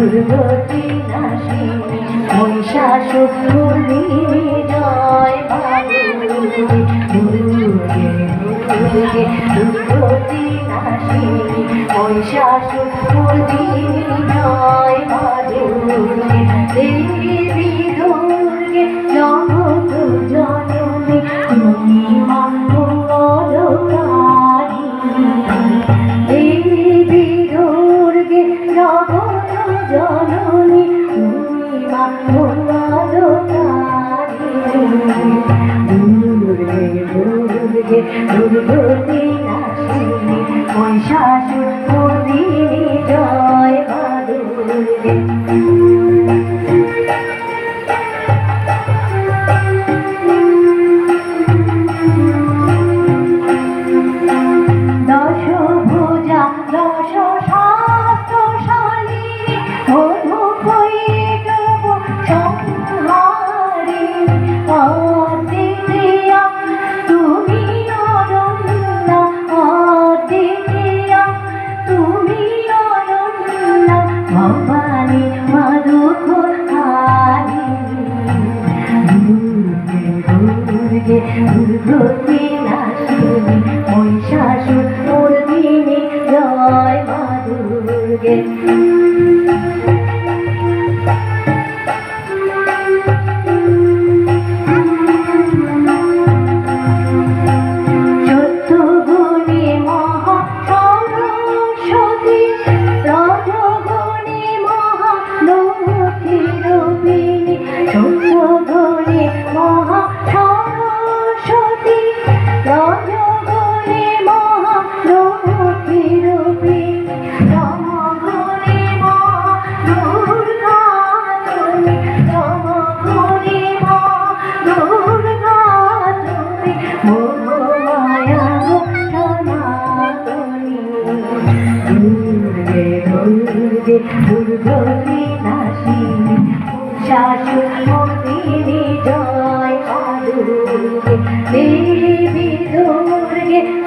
দুর্গতি নাশী মহিষাসুরমর্দিনী জয় মা দুর্গে দুর্গে দুর্গে দুর্গতি দুর্গে দুর্গতি দুর্গে দুর্গতি নাশিনী মহিষাসুর মর্দিনী জয় মা দুর্গতি শাশুর মর্দিনী জয় দেবী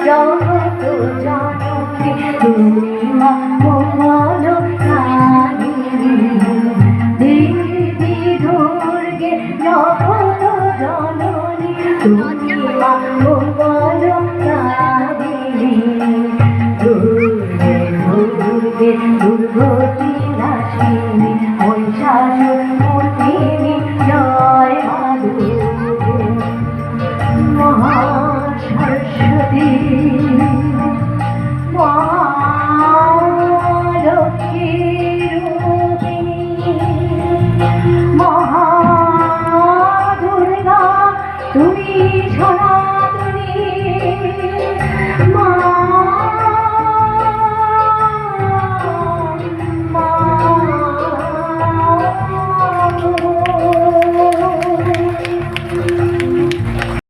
জগত জননী তুমি মা মঙ্গলকারিণী দেবী দুর্গে জগত জননী তুমি দুর্গে দুর্গে দুর্গতি নাশিনী মহিষাসুর